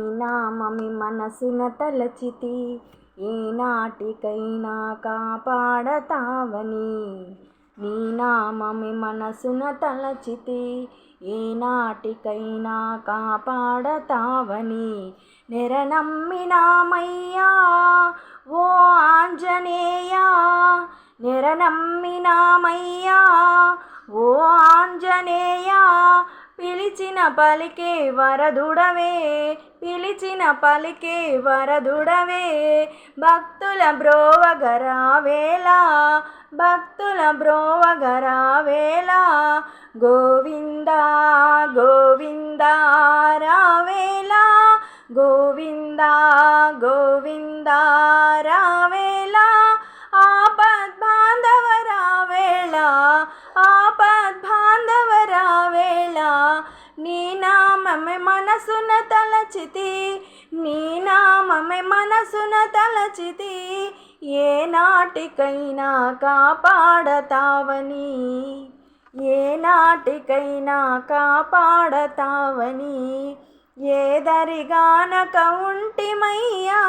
నీ నామమి మనసున తలచితి ఏనాటికైనా కాపాడతావని. నీ నామమి మనసున తలచితి ఏనాటికైనా కాపాడతావని. నెరనమ్మినామయ్యా ఓ ఆంజనేయ నెరనమ్మినామయ్యా పలికే వరదుడవే పిలిచిన పలికే వరదుడవే. భక్తుల బ్రోవగరావేలా భక్తుల బ్రోవగరావేలా గోవింద గోవింద రావేలా గోవింద గోవింద మనసున తలచితి నీ నామమే మనసున తలచితి ఏ నాటికైనా కాపాడతావని ఏ నాటికైనా కాపాడతావని ఏదరిగానక ఉంటిమయ్యా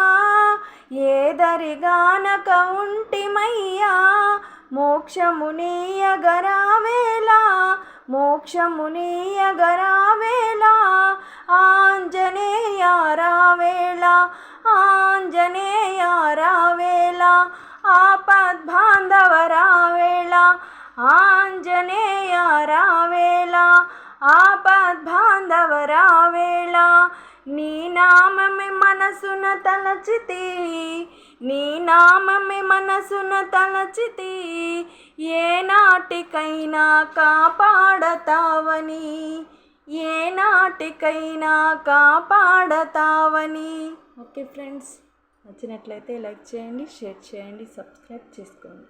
ఏదరిగానక ఉంటిమయ్యా మోక్షమునీయగరావేలా మోక్షమునీయగరావేలా ఆంజనేయ ఆంజనేయ రావేళ ఆపద్బాంధవ రావేళ ఆంజనేయ రావేళ ఆపద్బాంధవ రావేళ. నీ నామమే మనసున తలచితి నీ నామమే మనసున తలచితి ఏ నాటికైనా కాపాడతావని ఏ నాటికైనా కాపాడతావని. ఓకే ఫ్రెండ్స్ నచ్చినట్లయితే లైక్ చేయండి షేర్ చేయండి సబ్స్క్రైబ్ చేసుకోండి.